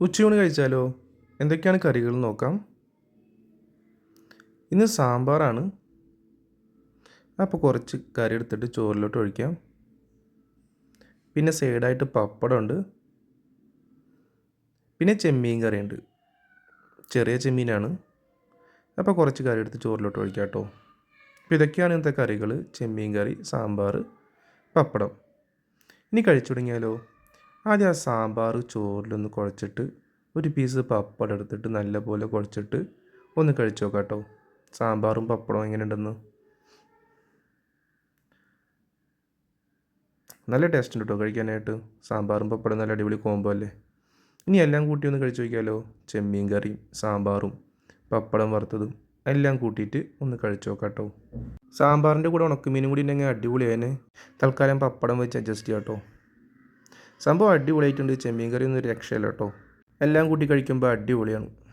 ഉച്ചയൂണ് കഴിച്ചാലോ? എന്തൊക്കെയാണ് കറികൾ നോക്കാം. ഇന്ന് സാമ്പാറാണ്. അപ്പോൾ കുറച്ച് കറി എടുത്തിട്ട് ചോറിലോട്ട് ഒഴിക്കാം. പിന്നെ സൈഡായിട്ട് പപ്പടമുണ്ട്. പിന്നെ ചെമ്മീൻ കറിയുണ്ട്. ചെറിയ ചെമ്മീനാണ്. അപ്പോൾ കുറച്ച് കറി എടുത്ത് ചോറിലോട്ട് ഒഴിക്കാം കേട്ടോ അപ്പോൾ ഇതൊക്കെയാണ് ഇന്നത്തെ കറികൾ ചെമ്മീൻ കറി സാമ്പാർ പപ്പടം. ഇനി കഴിച്ചു തുടങ്ങിയാലോ? ആദ്യം ആ സാമ്പാർ ചോറിലൊന്ന് കുഴച്ചിട്ട് ഒരു പീസ് പപ്പടം എടുത്തിട്ട് നല്ലപോലെ കുഴച്ചിട്ട് ഒന്ന് കഴിച്ചു നോക്കാം കേട്ടോ സാമ്പാറും പപ്പടവും എങ്ങനെ ഉണ്ടെന്ന് നല്ല ടേസ്റ്റ് ഉണ്ട് കേട്ടോ കഴിക്കാനായിട്ട്. സാമ്പാറും പപ്പടം നല്ല അടിപൊളി കോംബോ അല്ലേ? ഇനി എല്ലാം കൂട്ടി ഒന്ന് കഴിച്ചു നോക്കിയാലോ? ചെമ്മീൻ കറിയും സാമ്പാറും പപ്പടം വറുത്തതും എല്ലാം കൂട്ടിയിട്ട് ഒന്ന് കഴിച്ചു നോക്കാം കേട്ടോ സാമ്പാറിന്റെ കൂടെ ഉണക്കമീനും കൂടി ഉണ്ടെങ്കിൽ അടിപൊളിയായനെ. തൽക്കാലം പപ്പടം വെച്ച് അഡ്ജസ്റ്റ് ചെയ്യാം കേട്ടോ സംഭവം അടിപൊളിയായിട്ടുണ്ട്. ചെമ്മീൻ കറി ഒന്നും രക്ഷയില്ല കേട്ടോ. എല്ലാം കൂട്ടി കഴിക്കുമ്പോൾ അടിപൊളിയാണ്.